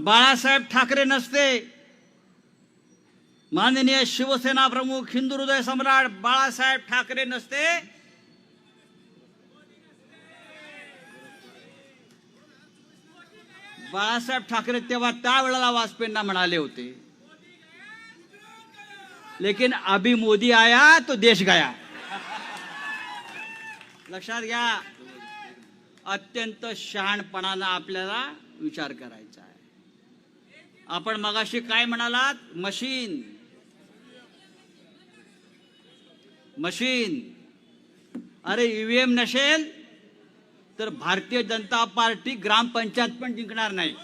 बाळासाहेब ठाकरे नसते. माननीय शिवसेना प्रमुख हिंदू हृदय सम्राट बाळासाहेब ठाकरे नसते. बाळासाहेब ठाकरे तेव्हा त्यावेळेला वाजपेयींना म्हणाले होते. लेकिन अभी मोदी आया तो देश गया. लक्षात घ्या. अत्यंत शहाणपणानं आपल्याला विचार करायचा आहे. आपण मगाशी काय म्हणालात? मशीन. मशीन. अरे ईव्हीएम नसेल तर भारतीय जनता पार्टी ग्रामपंचायत पण जिंकणार नाही.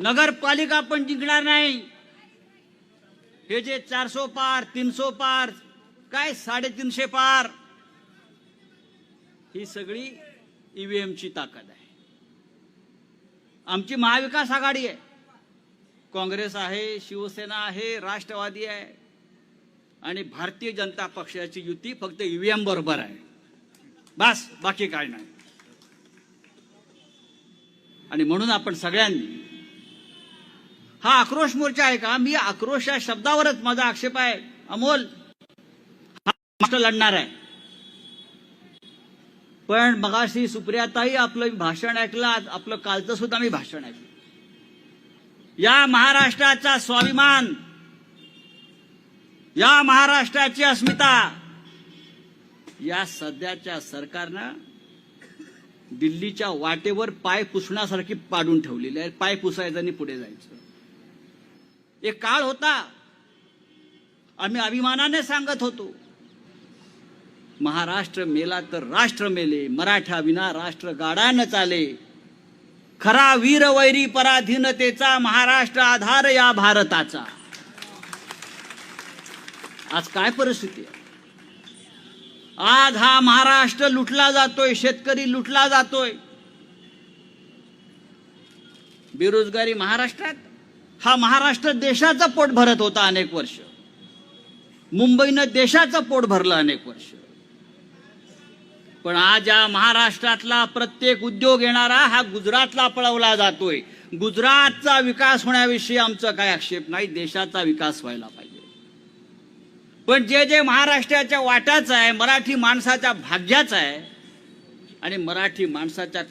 नगरपालिका पण जिंकणार नाही. हे जे चारसो पार तीनसो पार काय साडेतीनशे पार ही सगळी ईव्हीएमची ताकद आहे. आमची महाविकास आघाडी आहे. काँग्रेस आहे शिवसेना आहे राष्ट्रवादी आहे. आणि भारतीय जनता पक्षाची युती फक्त ईव्हीएम बरोबर आहे. बस बाकी काय नाही. आणि म्हणून आपण सगळ्यांनी हा आक्रोश मोर्चा आहे का? मी आक्रोश या शब्दावरच माझा आक्षेप आहे. अमोल हा महाराष्ट्र लढणार आहे. पण मगाशी सुप्रियाताई आपलं भाषण ऐकलं आपलं कालचं सुद्धा मी भाषण ऐकलं. या महाराष्ट्राचा स्वाभिमान या महाराष्ट्राची अस्मिता या सध्याच्या सरकारनं दिल्लीच्या वाटेवर पाय पुसण्यासारखी पाडून ठेवलेली आहे. पाय पुसायचं आणि पुढे जायचं. एक काळ होता. आम्ही अभिमानाने सांगत होतो. महाराष्ट्र मेला तर राष्ट्र मेले मराठा विना राष्ट्र गाडा न चाले. खरा वीर वैरी पराधीनतेचा महाराष्ट्र आधार या भारताचा. आज काय परिस्थिती आहे? आज हा महाराष्ट्र लुटला जातोय शेतकरी लुटला जातोय. बेरोजगारी महाराष्ट्रात? हा महाराष्ट्र देशाचं पोट भरत होता अनेक वर्ष. मुंबईनं देशाचं पोट भरलं अनेक वर्ष. पण आज या महाराष्ट्रातला प्रत्येक उद्योग येणारा हा गुजरातला पळवला जातोय. गुजरातचा विकास होण्याविषयी आमचं काय आक्षेप नाही देशाचा विकास व्हायला पाहिजे. पण जे जे महाराष्ट्राच्या वाट्याचं आहे मराठी माणसाच्या भाग्याचं आहे आणि मराठी माणसाच्या